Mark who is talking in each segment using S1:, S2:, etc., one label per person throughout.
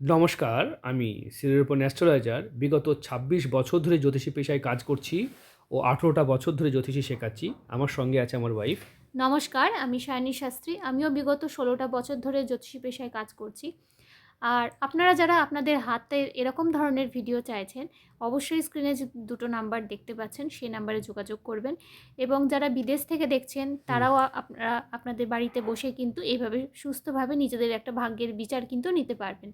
S1: নমস্কার আমি সিরিয়ারপন অ্যাস্ট্রোলজার। বিগত ২৬ বছর ধরে জ্যোতিষী পেশায় কাজ করছি ও আঠেরোটা বছর ধরে জ্যোতিষী শেখাচ্ছি। আমার সঙ্গে আছে আমার ওয়াইফ
S2: নমস্কার আমি সায়নী শাস্ত্রী। আমিও বিগত ষোলোটা বছর ধরে জ্যোতিষী পেশায় কাজ করছি। আর আপনারা যারা আপনাদের হাতে এরকম ধরনের ভিডিও চাইছেন অবশ্যই স্ক্রিনে যে দুটো নাম্বার দেখতে পাচ্ছেন সেই নাম্বারে যোগাযোগ করবেন। এবং যারা বিদেশ থেকে দেখছেন তারাও আপনারা আপনাদের বাড়িতে বসে কিন্তু এইভাবে সুস্থভাবে নিজেদের একটা ভাগ্যের বিচার কিন্তু নিতে পারবেন।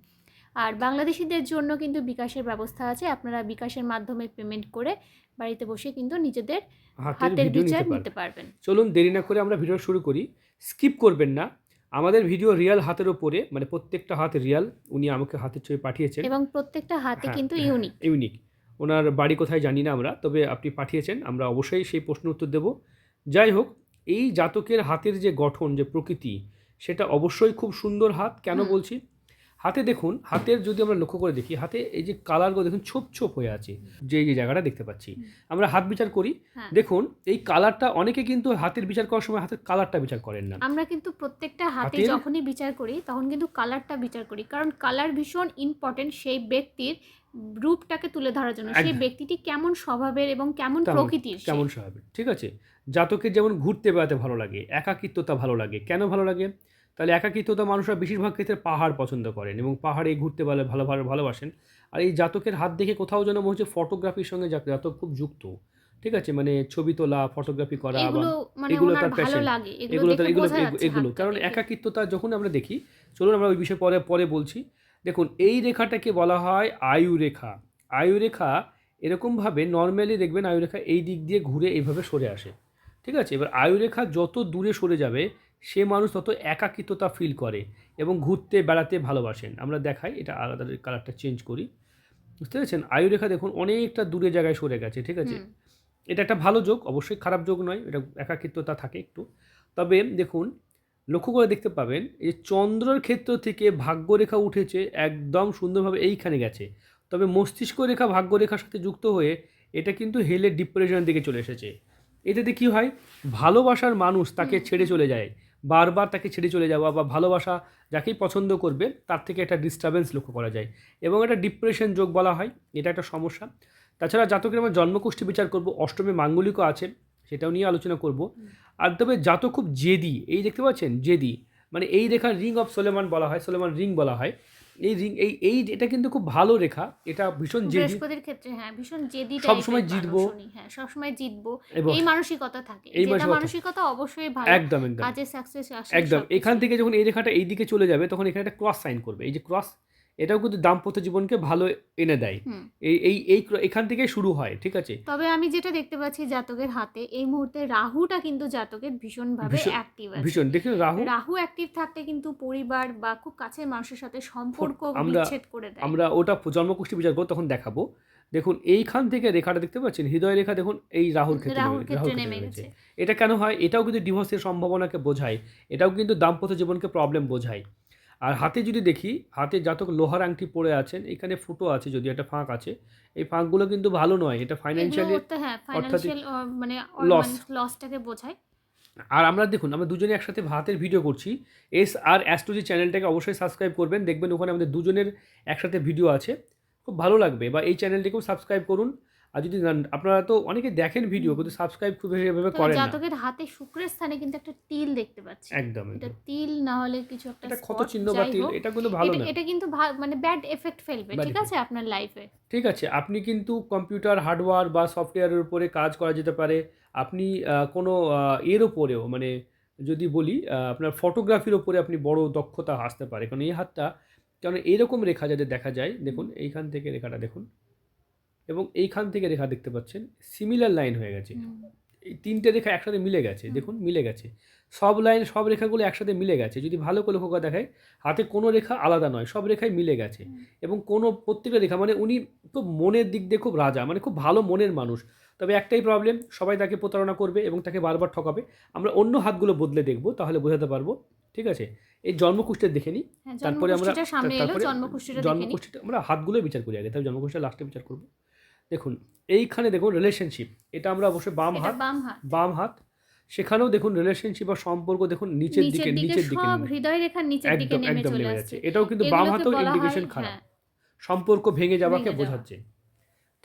S2: আর বাংলাদেশিদের জন্য কিন্তু বিকাশের ব্যবস্থা আছে। আপনারা বিকাশের মাধ্যমে পেমেন্ট করে বাড়িতে বসে কিন্তু নিজেদের
S1: হাতের
S2: বিচার
S1: নিতে পারবেন। চলুন দেরি না করে আমরা ভিডিও শুরু করি। স্কিপ করবেন না। আমাদের ভিডিও রিয়াল হাতের ওপরে মানে প্রত্যেকটা হাত রিয়াল উনি আমাকে হাতের ছবি পাঠিয়েছেন।
S2: এবং প্রত্যেকটা হাতে
S1: হ্যাঁ,
S2: কিন্তু
S1: হ্যাঁ,
S2: ইউনিক
S1: ইউনিক ওনার বাড়ি কোথায় জানি না আমরা তবে আপনি পাঠিয়েছেন আমরা অবশ্যই সেই প্রশ্ন উত্তর দেব। যাই হোক এই জাতকের হাতের যে গঠন যে প্রকৃতি সেটা অবশ্যই খুব সুন্দর হাত কেন বলছি? হাতে দেখুন হাতের যদি আমরা লক্ষ্য করে দেখি হাতে এই যে কালারগুলো দেখুন ছোপ ছোপ হয়ে আছে যে এই যে জায়গাটা দেখতে পাচ্ছি। আমরা হাত বিচার করি।
S2: হ্যাঁ।
S1: দেখুন এই কালারটা অনেকে কিন্তু হাতের বিচার করার সময় হাতের কালারটা বিচার করেন না।
S2: আমরা কিন্তু প্রত্যেকটা হাতে যখনই বিচার করি তখন কিন্তু কালারটা বিচার করি। কারণ কালার ভীষণ ইম্পর্টেন্ট সেই ব্যক্তির রূপটাকে তুলে ধরার জন্য সেই ব্যক্তিটি কেমন স্বভাবের এবং কেমন প্রকৃতির
S1: কেমন স্বভাবের। ঠিক আছে? জাতকের যেমন ঘুরতে বেড়াতে ভালো লাগে একাকিত্বতা ভালো লাগে। কেন ভালো লাগে? তাহলে একাকিত্বতা মানুষরা বেশিরভাগ ক্ষেত্রে পাহাড় পছন্দ করেন এবং পাহাড়ে ঘুরতে ভালো ভালো ভালো ভালোবাসেন। আর এই জাতকের হাত দেখে কোথাও যেন মনে হচ্ছে ফটোগ্রাফির সঙ্গে জাত- জাতক খুব যুক্ত। ঠিক আছে? মানে ছবি তোলা ফটোগ্রাফি করা
S2: এগুলো মানে
S1: তার।
S2: লাগে। এগুলো
S1: তার- এগুলো এগুলো- কারণ। একাকিত্বতা যখন আমরা দেখি চলুন আমরা ওই বিষয়ে পরে পরে বলছি। দেখুন এই রেখাটাকে বলা হয় আয়ু রেখা আয়ু রেখা এরকমভাবে নর্মালি দেখবেন আয়ু রেখা এই দিক দিয়ে ঘুরে এইভাবে সরে আসে। ঠিক আছে? এবার আয়ু রেখা যত দূরে সরে যাবে সে মানুষ তত একাকিত্বতা ফিল করে এবং ঘুরতে বেড়াতে ভালোবাসেন। আমরা দেখাই এটা আলাদা কালারটা চেঞ্জ করি। বুঝতে পেরেছেন? আয়ুরেখা দেখুন অনেকটা দূরে জায়গায় সরে গেছে ঠিক আছে? এটা একটা ভালো যোগ অবশ্যই খারাপ যোগ নয় এটা একাকিত্বতা থাকে একটু। তবে দেখুন লক্ষ্য করে দেখতে পাবেন এই চন্দ্রর ক্ষেত্র থেকে ভাগ্যরেখা উঠেছে একদম সুন্দরভাবে এইখানে গেছে। তবে মস্তিষ্ক রেখা ভাগ্যরেখার সাথে যুক্ত হয়ে এটা কিন্তু হেলে ডিপ্রেশনের দিকে চলে এসেছে। এটাতে কি হয়? ভালোবাসার মানুষ তাকে ছেড়ে চলে যায়। বারবার তাকে ছেড়ে চলে যাওয়া বা ভালোবাসা যাকেই পছন্দ করবে তার থেকে একটা ডিস্টারবেন্স লক্ষ্য করা যায়। এবং এটা ডিপ্রেশন যোগ বলা হয় এটা একটা সমস্যা। তাছাড়া জাতকের আমরা জন্মকোষ্ঠী বিচার করব অষ্টমে মাঙ্গলিকও আছে সেটাও নিয়ে আলোচনা করব। আর তবে জাতক খুব জেদি এই দেখতে পাচ্ছেন? জেদি। মানে এই রেখার রিং অফ সোলেমান বলা হয় সোলেমান রিং বলা হয়। এই রিং এই এই এটা কিন্তু খুব ভালো রেখা। এটা ভীষণ জেদি।
S2: বৃহস্পতির ক্ষেত্রে হ্যাঁ ভীষণ জেদি
S1: সবসময়
S2: সময়
S1: জিতবো।
S2: হ্যাঁ সব সবসময় জিতবো। এই মানসিকতা থাকে।
S1: এই মানসিকতা-
S2: মানসিকতা অবশ্যই ভালো।
S1: একদম একদম।
S2: কাজে সাকসেস আসে
S1: একদম। এখান থেকে যখন এই রেখাটা এই দিকে চলে যাবে তখন এখানে একটা ক্রস সাইন করবে। এই যে ক্রস এটাও কিন্তু দাম্পত্য জীবনকে ভালো এনে দেয়। এই এই এই এখান থেকে শুরু হয় ঠিক আছে?
S2: তবে আমি যেটা দেখতে পাচ্ছি জাতকের হাতে এই মুহূর্তে রাহুটা কিন্তু জাতকের ভীষণভাবে
S1: ভীষণ-
S2: অ্যাক্টিভ আছে।
S1: ভীষণ দেখুন রাহু
S2: রাহু অ্যাক্টিভ থাকলে কিন্তু পরিবার বা খুব কাছের মানুষের সাথে সম্পর্ক বিচ্ছেদ করে দেয়।
S1: আমরা ওটা জন্মকুষ্ঠী বিচার করব তখন দেখাবো। দেখুন এইখান থেকে রেখাটা দেখতে পাচ্ছেন হৃদয় রেখা দেখুন এই রাহুর ক্ষেত্রে
S2: রাহুর ক্ষেত্রে নেমে গেছে।
S1: এটা কেন হয়? এটাও কিন্তু ডিভোর্সের সম্ভাবনাকে বোঝায়। এটাও কিন্তু দাম্পত্য জীবনকে প্রবলেম বোঝায়। আর হাতে যদি দেখি হাতে জাতক লোহার আংটি পরে আছেন এখানে ফুটো আছে যদি একটা ফাঁক আছে এই ফাঁকগুলো কিন্তু ভালো নয় এটা ফাইন্যান্সিয়ালি
S2: ফাইন্যান্সিয়াল মানে
S1: লস
S2: লসটাকে বোঝায়।
S1: আর আমরা দেখুন আমরা দুজনে একসাথে হাতের ভিডিও করছি। এস আর অ্যাস্ট্রোজি চ্যানেলটাকে অবশ্যই সাবস্ক্রাইব করবেন দেখবেন ওখানে আমাদের দুজনের একসাথে ভিডিও আছে। খুব ভালো লাগবে বা এই চ্যানেলটিকেও সাবস্ক্রাইব করুন। আর যদি আপনারা তো অনেকে দেখেন ভিডিও কিন্তু সাবস্ক্রাইব খুব এভাবে করেন না।
S2: জাতকের হাতে শুক্রের স্থানে কিন্তু একটা তিল দেখতে পাচ্ছি।
S1: একদম
S2: এটা তিল না হলে কিছু একটা
S1: এটা ক্ষত চিহ্ন বা তিল এটা কিন্তু ভালো না।
S2: এটা কিন্তু মানে ব্যাড এফেক্ট ফেলবে ঠিক আছে? আপনার লাইফে
S1: ঠিক আছে আপনি কিন্তু কম্পিউটার হার্ডওয়্যার বা সফটওয়্যারের উপরে কাজ করা যেতে পারে। আপনি কোনো এর ওপরেও মানে যদি বলি আপনার ফটোগ্রাফির ওপরে আপনি বড় দক্ষতা আসতে পারে। কারণ এই হাতটা কারণ এইরকম রেখা যাদের দেখা যায় দেখুন এইখান থেকে রেখাটা দেখুন। এবং এইখান থেকে রেখা দেখতে পাচ্ছেন সিমিলার লাইন হয়ে গেছে। এই তিনটে রেখা একসাথে মিলে গেছে দেখুন মিলে গেছে। সব লাইন সব রেখাগুলো একসাথে মিলে গেছে। যদি ভালো করে লক্ষ্য দেখায় হাতে কোনো রেখা আলাদা নয় সব রেখাই মিলে গেছে। এবং কোনো প্রত্যেকটা রেখা মানে উনি খুব মনের দিক দিয়ে খুব রাজা মানে খুব ভালো মনের মানুষ। তবে একটাই প্রবলেম সবাই তাকে প্রতারণা করবে এবং তাকে বারবার ঠকাবে। আমরা অন্য হাতগুলো বদলে দেখব তাহলে বোঝাতে পারব ঠিক আছে? এই জন্মকুষ্ঠের দেখে নিই
S2: হ্যাঁ
S1: তারপরে আমরা
S2: জন্মকুষ্ঠিটা
S1: আমরা হাতগুলোই বিচার করি আগে তাহলে জন্মকুষ্ঠিটা লাস্টে বিচার করব। দেখুন এইখানে দেখুন রিলেশনশিপ এটা আমরা অবশ্যই বাম হাত
S2: বাম হাত।
S1: বাম হাত। সেখানেও দেখুন রিলেশনশিপ বা সম্পর্ক দেখুন নিচের দিকে
S2: নিচের দিকে সব হৃদয় রেখার নিচের দিকে
S1: একদম
S2: নেমে
S1: একদম
S2: চলে
S1: যাচ্ছে। এটাও কিন্তু বাম হাতেও ইন্ডিকেশন খারাপ।
S2: হ্যাঁ,
S1: সম্পর্ক ভেঙে যাওয়াকে বোঝাচ্ছে।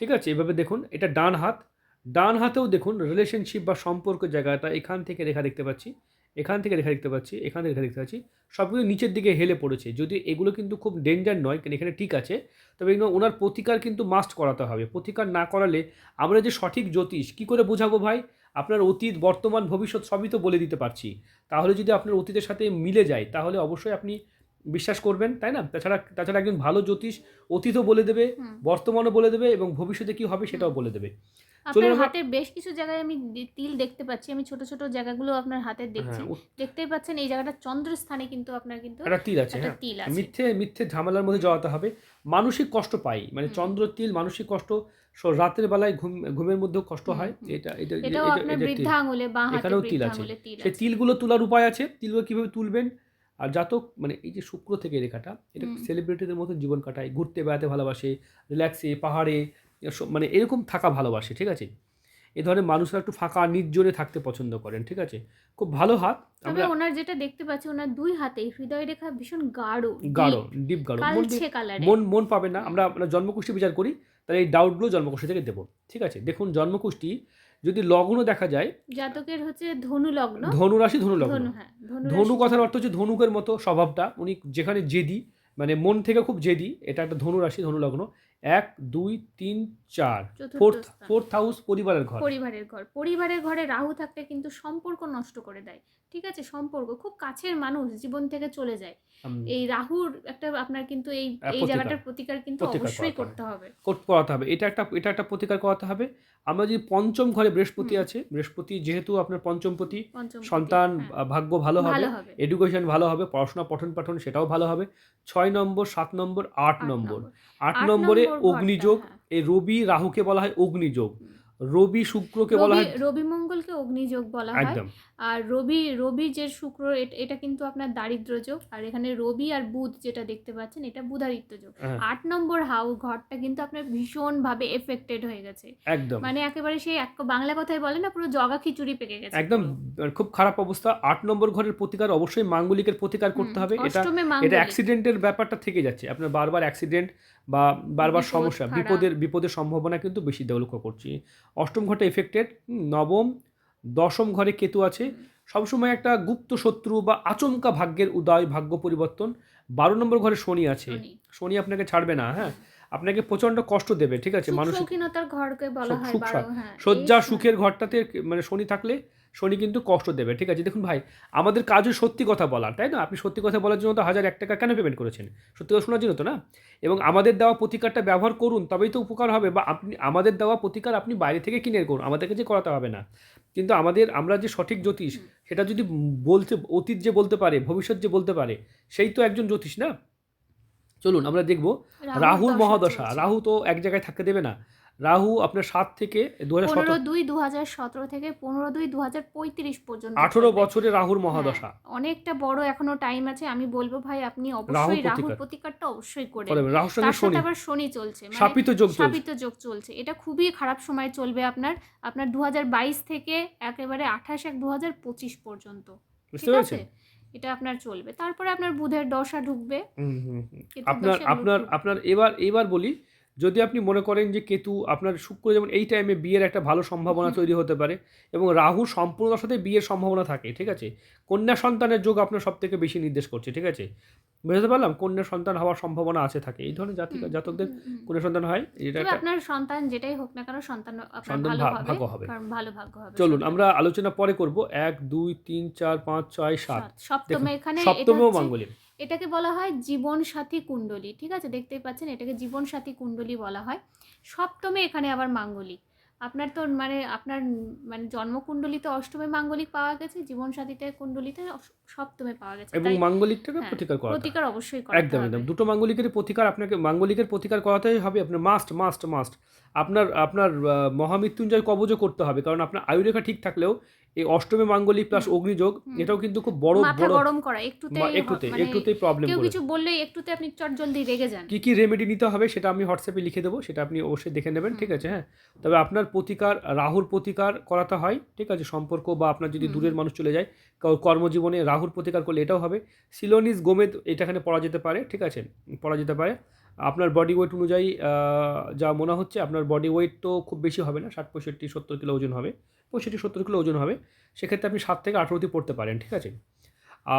S1: ঠিক আছে এভাবে দেখুন এটা ডান হাত। ডান হাতেও দেখুন রিলেশনশিপ বা সম্পর্ক জায়গাটা এখান থেকে রেখা দেখতে পাচ্ছি। এখান থেকে রেখা দেখতে পাচ্ছি, এখান থেকে রেখা দেখতে পাচ্ছি। সব কিছু নিচের দিকে হেলে পড়েছে। যদি এগুলো কিন্তু খুব ডেঞ্জার নয় এখানে ঠিক আছে। তবে এগুলো ওনার প্রতিকার কিন্তু মাস্ট করাতে হবে। প্রতিকার না করালে আমরা যে সঠিক জ্যোতিষ, কি করে বোঝাবো ভাই? আপনার অতীত, বর্তমান, ভবিষ্যৎ সবই তো বলে দিতে পারছি। তাহলে যদি আপনার অতীতের সাথে মিলে যায়, তাহলে অবশ্যই আপনি বিশ্বাস করবেন তাই না? তাছাড়া তাছাড়া একজন ভালো জ্যোতিষ অতীতও বলে দেবে বর্তমানও বলে দেবে এবং ভবিষ্যতে কি হবে সেটাও বলে দেবে।
S2: আপনার হাতের বেশ কিছু জায়গায় আমি তিল দেখতে পাচ্ছি আমি ছোট ছোট জায়গাগুলো আপনার হাতে দেখছি।
S1: হ্যাঁ
S2: দেখতেই পাচ্ছেন এই জায়গাটা চন্দ্রস্থানে কিন্তু আপনার কিন্তু
S1: একটা তিল আছে হ্যাঁ।
S2: তিল আছে।
S1: মিথ্যে মিথ্যে ঝামেলার মধ্যে জড়াতে হবে। মানসিক কষ্ট পাই মানে চন্দ্র তিল মানসিক কষ্ট রাতের বেলায় ঘুম ঘুমের মধ্যেও কষ্ট হয় এটা এটা এখানেও তিল আছে। সেই তিলগুলো তোলার উপায় আছে তিলগুলো কীভাবে তুলবেন? আর জাতক মানে এই যে শুক্র থেকে রেখাটা এটা সেলিব্রিটিদের মতো জীবন কাটায় ঘুরতে বেড়াতে ভালোবাসে রিল্যাক্সে পাহাড়ে মানে এরকম থাকা ভালোবাসে ঠিক আছে? এই ধরনের মানুষরা একটু ফাঁকা নির্জনে থাকতে পছন্দ করেন ঠিক আছে? খুব ভালো হাত
S2: তবে
S1: আমরা
S2: ওনার যেটা দেখতে পাচ্ছি ওনার দুই হাতে হৃদয় রেখা ভীষণ গাঢ়
S1: গাঢ় ডিপ গাঢ়। মন মন মন পাবে না আমরা আমরা জন্মকুষ্টি বিচার করি তাহলে এই ডাউটগুলো জন্মকুষ্টি থেকে দেবো ঠিক আছে? দেখুন জন্মকুষ্টি যদি লগ্ন দেখা যায়
S2: জাতকের হচ্ছে ধনু লগ্ন
S1: ধনু রাশি ধনু লগ্ন
S2: ধনু। হ্যাঁ
S1: কথার অর্থ হচ্ছে ধনুকের মতো স্বভাবটা। উনি যেখানে জেদি মানে মন থেকে খুব জেদি এটা একটা ধনু রাশি ধনু লগ্ন এক দুই তিন চার। ফোর্থ ফোর্থ হাউস পরিবারের ঘর।
S2: পরিবারের ঘর। পরিবারের ঘরে রাহু থাকলে কিন্তু সম্পর্ক নষ্ট করে দেয়। ঠিক আছে? সম্পর্ক। খুব কাছের মানুষ জীবন থেকে চলে যায়। এই রাহুর একটা আপনার কিন্তু এই এই জায়গাটার প্রতিকার কিন্তু অবশ্যই
S1: করতে
S2: হবে।
S1: করাতে হবে। এটা একটা এটা একটা প্রতিকার করাতে হবে। আমরা যদি পঞ্চম ঘরে বৃহস্পতি আছে বৃহস্পতি যেহেতু আপনার পঞ্চমপতি সন্তান
S2: হ্যাঁ,
S1: ভাগ্য ভালো হবে এডুকেশন ভালো হবে পড়াশোনা পঠন পাঠন সেটাও ভালো হবে। ছয় নম্বর সাত নম্বর আট নম্বর। আট নম্বরে অগ্নিযোগ
S2: হ্যাঁ।
S1: এই রবি রাহুকে বলা হয় অগ্নিযোগ। রবি শুক্রকে বলা হয়?
S2: রবি মঙ্গলকে অগ্নিযোগ বলা হয়। আর রবি রবি যে শুক্র এটা কিন্তু আপনার দারিদ্র যোগ। আর এখানে রবি আর বুধ যেটা দেখতে পাচ্ছেন এটা বুধারিত্ব যোগ।
S1: হ্যাঁ,
S2: আট নম্বর হাউ ঘরটা কিন্তু আপনার ভীষণ ভাবে এফেক্টেড হয়ে গেছে।
S1: একদম।
S2: মানে একেবারে সেই এক বাংলা কথায় বলে না পুরো জগা খিচুড়ি পেকে গেছে।
S1: একদম খুব খারাপ অবস্থা। আট নম্বর ঘরের প্রতিকার অবশ্যই মাঙ্গলিকের প্রতিকার করতে হবে। এটা এটা অ্যাক্সিডেন্টের ব্যাপারটা থেকে যাচ্ছে। আপনার বারবার অ্যাক্সিডেন্ট বা বারবার সমস্যা বিপদের বিপদের সম্ভাবনা কিন্তু বেশি দেওয়া লক্ষ্য করছি। অষ্টম ঘরটা এফেক্টেড নবম দশম ঘরে কেতু আছে। সবসময় একটা গুপ্ত শত্রু বা আচমকা ভাগ্যের উদয় ভাগ্য পরিবর্তন। বারো নম্বর ঘরে শনি আছে।
S2: শনি।
S1: আপনাকে ছাড়বে না হ্যাঁ? আপনাকে প্রচণ্ড কষ্ট দেবে ঠিক আছে?
S2: সুখ ঘরকে বলা হয়
S1: সুখ
S2: বারো
S1: সাত।
S2: হ্যাঁ
S1: শয্যা সুখের ঘরটাতে মানে শনি থাকলে শনি কিন্তু কষ্ট দেবে ঠিক আছে? দেখুন ভাই আমাদের কাজও সত্যি কথা বলা তাই না? আপনি সত্যি কথা বলার জন্য তো হাজার এক টাকা কেন পেমেন্ট করেছেন? সত্যি কথা শোনার জন্য তো না? এবং আমাদের দেওয়া প্রতিকারটা ব্যবহার করুন তবেই তো উপকার হবে বা আপনি আমাদের দেওয়া প্রতিকার আপনি বাইরে থেকে কিনে করুন আমাদের কাছে করাতে হবে না। কিন্তু আমাদের আমরা যে সঠিক জ্যোতিষ সেটা যদি বলতে অতীত যে বলতে পারে ভবিষ্যৎ যে বলতে পারে সেই তো একজন জ্যোতিষ না? চলুন আমরা দেখব রাহুর মহাদশা রাহু তো এক জায়গায় থাকতে দেবে না। রাহু আপনার সাত থেকে দু হাজার
S2: পনেরো দুই দু হাজার সতেরো থেকে পনেরো দুই দু হাজার পঁয়ত্রিশ পর্যন্ত
S1: আঠেরো। বছরে রাহুর মহাদশা।
S2: হ্যাঁ, অনেকটা বড় এখনও টাইম আছে আমি বলব ভাই আপনি অবশ্যই রাহুর প্রতিকারটা অবশ্যই করে
S1: রাহুর সঙ্গে শনি।
S2: আবার শনি চলছে মানে
S1: শাপিত যোগ
S2: শাপিত যোগ চলছে। এটা খুবই খারাপ সময় চলবে আপনার আপনার দু হাজার বাইশ থেকে একেবারে আঠাশ এক দু হাজার পঁচিশ পর্যন্ত।
S1: বুঝতে
S2: ঠিক আছে? এটা আপনার চলবে। তারপরে আপনার বুধের দশা ঢুকবে।
S1: আপনার আপনার আপনার এবার এবার বলি যদি আপনি মনে করেন যে কেতু আপনার শুক্র যেমন এই টাইমে বিয়ের একটা ভালো সম্ভাবনা তৈরি হতে পারে এবং রাহু সম্পূর্ণ সাথে বিয়ের সম্ভাবনা থাকে ঠিক আছে? কন্যা সন্তানের যোগ আপনার সব থেকে বেশি নির্দেশ করছে ঠিক আছে? বুঝতে পারলাম? কন্যা সন্তান হওয়ার সম্ভাবনা আছে থাকে। এই ধরনের জাতিকা
S2: হুম,
S1: জাতকদের। কন্যা সন্তান হয় এটা
S2: আপনার সন্তান যেটাই হোক না কেন সন্তান আপনার
S1: সন্তান
S2: ভালো
S1: ভাগ্য হবে।
S2: ভালো ভাগ্য হবে
S1: চলুন আমরা আলোচনা পরে করব। এক দুই তিন চার পাঁচ ছয় সাত।
S2: সপ্তমে এখানে
S1: সপ্তমেও
S2: হচ্ছে-
S1: মাঙ্গলিক
S2: এটাকে বলা হয় জীবন সাথী কুণ্ডলী ঠিক আছে? দেখতেই পাচ্ছেন এটাকে জীবন সাথী কুণ্ডলী বলা হয়। সপ্তমে এখানে আবার মাঙ্গলিক। আপনার তো মানে আপনার মানে জন্মকুণ্ডলিতে অষ্টমে মাঙ্গলিক পাওয়া গেছে জীবন সাথীতে কুণ্ডলিতে সপ্তমে পাওয়া গেছে।
S1: এবং মাঙ্গলিকটাকে
S2: হ্যাঁ,
S1: প্রতিকার করা
S2: প্রতিকার অবশ্যই করা
S1: একদম একদম। দুটো মাঙ্গলিকের প্রতিকার আপনাকে মাঙ্গলিকের প্রতিকার করাতেই হবে আপনার মাস্ট মাস্ট মাস্ট আপনার আপনার মহামৃত্যুঞ্জয় কবজও করতে হবে। কারণ আপনার আয়ুরেখা ঠিক থাকলেও এই অষ্টমে মাঙ্গলিক প্লাস অগ্নিযোগ। এটাও কিন্তু খুব বড় বড়
S2: গরম করা একটুতে
S1: একটুতে
S2: মানে
S1: একটুতেই প্রবলেম
S2: কেউ
S1: করে।
S2: কিছু বললেই একটুতে আপনি চট জলদি রেগে যান।
S1: কি কি রেমেডি নিতে হবে সেটা আমি হোয়াটসঅ্যাপে লিখে দেবো সেটা আপনি অবশ্যই দেখে নেবেন ঠিক আছে হ্যাঁ? তবে আপনার প্রতিকার রাহুর প্রতিকার করাতে হয় ঠিক আছে? সম্পর্ক বা আপনার যদি দূরের মানুষ চলে যায় কারও কর্মজীবনে রাহুর প্রতিকার করলে এটাও হবে। সিলোনিস গোমেদ এটা এখানে পড়া যেতে পারে ঠিক আছে? পড়া যেতে পারে। আপনার বডি ওয়েট অনুযায়ী যা মনে হচ্ছে, আপনার বডি ওয়েট তো খুব বেশি হবে না, ষাট, পঁয়ষট্টি, সত্তর কিলো ওজন হবে, পঁয়ষট্টি, সত্তর কিলো ওজন হবে, সেক্ষেত্রে আপনি সাত থেকে আঠেরোতে পড়তে পারেন, ঠিক আছে?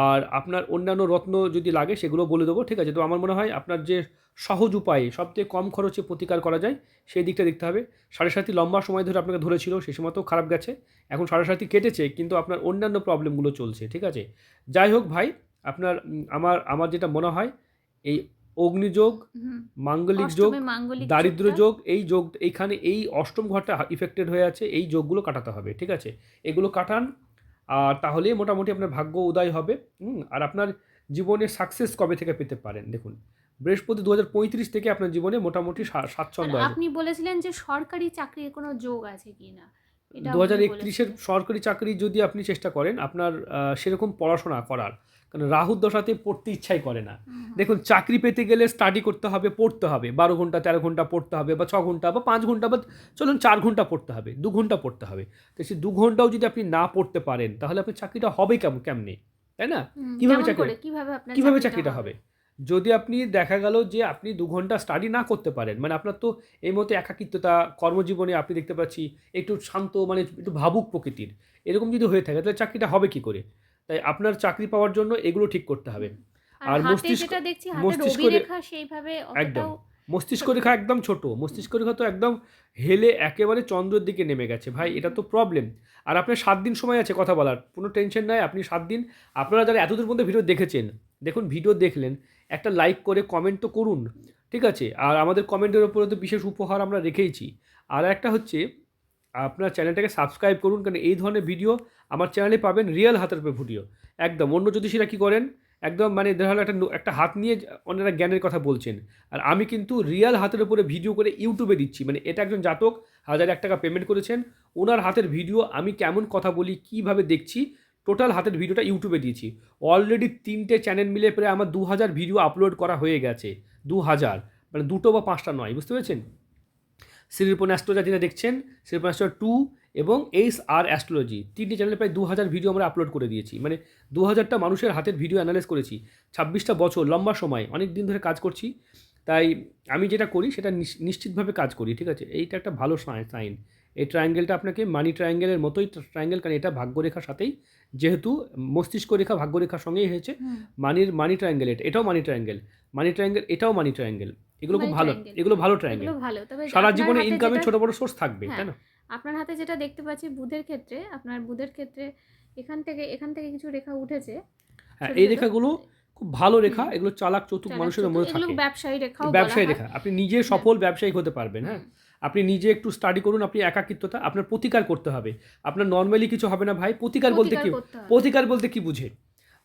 S1: আর আপনার অন্যান্য রত্ন যদি লাগে, সেগুলো বলে দেবো, ঠিক আছে? তো আমার মনে হয় আপনার যে সহজ উপায়ে সবথেকে কম খরচে প্রতিকার করা যায়, সেই দিকটা দেখতে হবে। সাড়ে সাতি লম্বা সময় ধরে আপনাকে ধরেছিল, সে সময় তো খারাপ গেছে, এখন সাড়ে সাতি কেটেছে, কিন্তু আপনার অন্যান্য প্রবলেমগুলো চলছে, ঠিক আছে? যাই হোক ভাই, আপনার আমার আমার যেটা মনে হয়, এই অগ্নিযোগ। মাঙ্গলিক যোগ দারিদ্র যোগ এই যোগ এইখানে এই অষ্টম ঘরটা ইফেক্টেড হয়ে আছে এই যোগগুলো কাটাতে হবে ঠিক আছে? এগুলো কাটান আর তাহলে মোটামুটি আপনার ভাগ্য উদয় হবে আর আপনার জীবনে সাকসেস কবে থেকে পেতে পারেন? দেখুন বৃহস্পতি দু হাজার পঁয়ত্রিশ থেকে আপনার জীবনে মোটামুটি স্বা- স্বাচ্ছন্দ্য
S2: আপনি বলেছিলেন যে সরকারি চাকরির কোনো যোগ আছে কি না
S1: দু হাজার একত্রিশের সরকারি চাকরি যদি আপনি চেষ্টা করেন আপনার সেরকম পড়াশোনা করার কারণ রাহুর দশাতে পড়তে ইচ্ছাই করে না। দেখুন চাকরি পেতে গেলে স্টাডি করতে হবে পড়তে হবে। বারো ঘণ্টা তেরো ঘণ্টা পড়তে হবে বা ছ ঘণ্টা বা পাঁচ ঘণ্টা বা চলুন চার ঘণ্টা পড়তে হবে দু ঘণ্টা পড়তে হবে। তো সেই দু ঘন্টাও যদি আপনি না পড়তে পারেন তাহলে আপনার চাকরিটা হবে কেমন কেমনে? তাই না? কীভাবে চাকরি-
S2: করে? কীভাবে
S1: কীভাবে চাকরিটা হবে? যদি আপনি দেখা গেল যে আপনি দু ঘণ্টা স্টাডি না করতে পারেন মানে আপনার তো এই মতো একাকিত্বতা কর্মজীবনে আপনি দেখতে পাচ্ছি একটু শান্ত মানে একটু ভাবুক প্রকৃতির এরকম যদি হয়ে থাকে তাহলে চাকরিটা হবে কি করে? তাই আপনার চাকরি পাওয়ার জন্য এগুলো ঠিক করতে হবে।
S2: আর
S1: মস্তিষ্ক- মস্তিষ্ক রে-
S2: অভিরেখা সেইভাবে
S1: একদম। মস্তিষ্ক রেখা একদম ছোট। মস্তিষ্ক রেখা তো একদম হেলে একেবারে চন্দ্রের দিকে নেমে গেছে। ভাই এটা তো প্রবলেম আর আপনার সাত দিন সময় আছে কথা বলার। কোনো টেনশন নাই আপনি সাত দিন আপনারা যারা এতদূর পর্যন্ত ভিডিও দেখেছেন দেখুন ভিডিও দেখলেন একটা লাইক করে কমেন্ট তো করুন ঠিক আছে? আর আমাদের কমেন্টের ওপরে তো বিশেষ উপহার আমরা রেখেইছি। আর একটা হচ্ছে আপনার চ্যানেলটাকে সাবস্ক্রাইব করুন, কারণ এই ধরনের ভিডিও আমার চ্যানেলে পাবেন রিয়েল হাতের উপরে ভিডিও একদম, অন্য জ্যোতিষীরা কী করেন? একদম মানে দেখা একটা একটা হাত নিয়ে অন্যরা জ্ঞানের কথা বলছেন। আর আমি কিন্তু রিয়াল হাতের উপরে ভিডিও করে ইউটিউবে দিচ্ছি। মানে এটা একজন জাতক, হাজার এক টাকা পেমেন্ট করেছেন। ওনার হাতের ভিডিও আমি কেমন কথা বলি, কীভাবে দেখছি টোটাল হাতের ভিডিওটা ইউটিউবে দিয়েছি। অলরেডি তিনটে চ্যানেল মিলে প্রায় আমার দু হাজার ভিডিও আপলোড করা হয়ে গেছে। দু হাজার মানে দুটো বা পাঁচটা নয়, বুঝতে পেরেছেন? শ্রীরূপন অ্যাস্ট্রোলজি যেটা দেখছেন শ্রীরূপন অ্যাস্ট্রো টু এবং এইস আর অ্যাস্ট্রোলজি, তিনটি চ্যানেলে প্রায় দু হাজার ভিডিও আমরা আপলোড করে দিয়েছি। মানে দু হাজারটা মানুষের হাতের ভিডিও অ্যানালাইজ করেছি। ছাব্বিশটা বছর, লম্বা সময়, অনেক দিন ধরে কাজ করছি। তাই আমি যেটা করি সেটা নিশ- নিশ্চিতভাবে কাজ করি, ঠিক আছে? এইটা একটা ভালো সাইন এই ট্রায়াঙ্গেলটা আপনাকে মানি ট্রায়াঙ্গেলের মতোই ট্রায়াঙ্গেল কারণ এটা ভাগ্যরেখার সাথেই যেহেতু মস্তিষ্ক রেখা ভাগ্য রেখার সঙ্গেই হয়েছে। মানির মানি ট্রায়াঙ্গেল এটা এটাও মানি ট্রায়াঙ্গেল মানি ট্রায়াঙ্গেল এটাও মানি ট্রায়াঙ্গেল এগুলো খুব ভালো এগুলো ভালো ট্রায়াঙ্গেল
S2: ভালো তবে
S1: সারা জীবনে ইনকামের ছোট বড় সোর্স থাকবে
S2: হ্যাঁ।
S1: তাই না?
S2: আপনার হাতে যেটা দেখতে পাচ্ছি বুধের ক্ষেত্রে আপনার বুধের ক্ষেত্রে এখান থেকে এখান থেকে কিছু রেখা উঠেছে।
S1: হ্যাঁ এই। রেখাগুলো খুব ভালো রেখা এগুলো চালাক চতুক মানুষের মধ্যে থাকে।
S2: ব্যবসায়ী রেখা
S1: ব্যবসায়ী রেখা আপনি নিজে সফল ব্যবসায়িক হতে পারবেন হ্যাঁ। আপনি নিজে একটু স্টাডি করুন আপনি একাকিত্বতা আপনার প্রতিকার করতে হবে। আপনার নর্মালি কিছু হবে না ভাই প্রতিকার বলতে কি
S2: প্রতিকার
S1: বলতে কি বুঝে?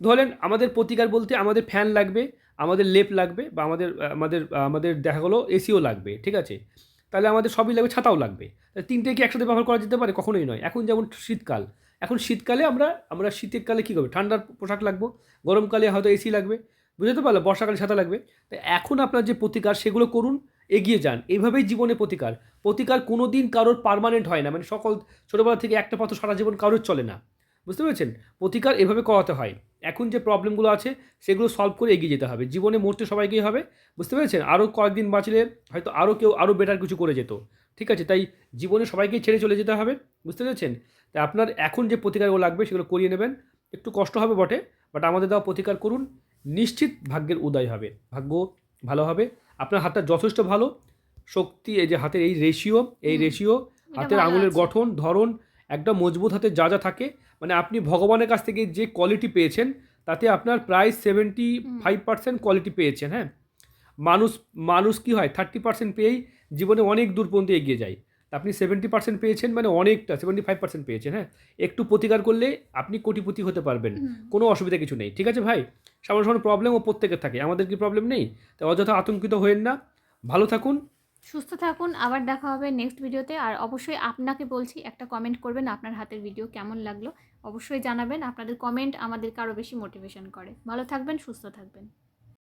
S1: ধরেন আমাদের প্রতিকার বলতে আমাদের ফ্যান লাগবে আমাদের লেপ লাগবে বা আমাদের আমাদের আমাদের দেখা গেলো এসিও লাগবে ঠিক আছে? তাহলে আমাদের সবই লাগবে ছাতাও লাগবে। তিনটে কি একসাথে ব্যবহার করা যেতে পারে? কখনোই নয়। এখন যেমন শীতকাল এখন শীতকালে আমরা আমরা শীতের কালে কী করব? ঠান্ডার পোশাক লাগবো গরমকালে হয়তো এসি লাগবে বুঝতে পারলে? বর্ষাকালে ছাতা লাগবে। তো এখন আপনার যে প্রতিকার সেগুলো করুন। এগিয়ে যান। এইভাবেই জীবনে প্রতিকার। প্রতিকার কোনো দিন কারোর পারমানেন্ট হয় না। মানে সকল ছোটোবেলা থেকে একটা পথ সারা জীবন কারোর চলে না। বুঝতে পেরেছেন? প্রতিকার এভাবে করাতে হয়। এখন যে প্রবলেমগুলো আছে, সেগুলো সলভ করে এগিয়ে যেতে হবে। জীবনে মরতে সবাইকেই হবে। বুঝতে পেরেছেন? আরও কয়েকদিন বাঁচলে হয়তো আরও কেউ আরও বেটার কিছু করে যেত। ঠিক আছে? তাই জীবনে সবাইকেই ছেড়ে চলে যেতে হবে। বুঝতে পেরেছেন? তাই আপনার এখন যে প্রতিকারগুলো লাগবে, সেগুলো করিয়ে নেবেন। একটু কষ্ট হবে বটে বাট আমাদের দেওয়া প্রতিকার করুন। নিশ্চিত ভাগ্যের উদয় হবে। ভাগ্য ভালো হবে। আপনার হাতটা যথেষ্ট ভালো। শক্তি এই যে হাতের এই রেশিও এই রেশিও হাতের আঙুলের গঠন ধরন একটা মজবুত হাতে যা যা থাকে। মানে আপনি ভগবানের কাছ থেকে যে কোয়ালিটি পেয়েছেন তাতে আপনার প্রায় সেভেন্টি ফাইভ পার্সেন্ট কোয়ালিটি পেয়েছেন হ্যাঁ? মানুষ মানুষ কি হয় থার্টি পার্সেন্ট পেয়েই জীবনে অনেক দূর পর্যন্ত এগিয়ে যায়। আপনি সেভেন্টি পার্সেন্ট পেয়েছেন মানে অনেকটা সেভেন্টি ফাইভ পার্সেন্ট পেয়েছেন হ্যাঁ? একটু প্রতিকার করলে আপনি কোটিপতি হতে পারবেন। কোনো অসুবিধা কিছু নেই ঠিক আছে ভাই? সামান্য সামান্য প্রবলেমও প্রত্যেকের থাকে আমাদের কি প্রবলেম নেই? তাই অযথা আতঙ্কিত হয়েন না ভালো থাকুন।
S2: সুস্থ থাকুন আবার দেখা হবে নেক্সট ভিডিওতে আর অবশ্যই আপনাকে বলছি একটা কমেন্ট করবেন আপনার হাতের ভিডিও কেমন লাগল। অবশ্যই জানাবেন আপনাদের কমেন্ট আমাদেরকে আরও বেশি মোটিভেশন করে। ভালো থাকবেন সুস্থ থাকবেন।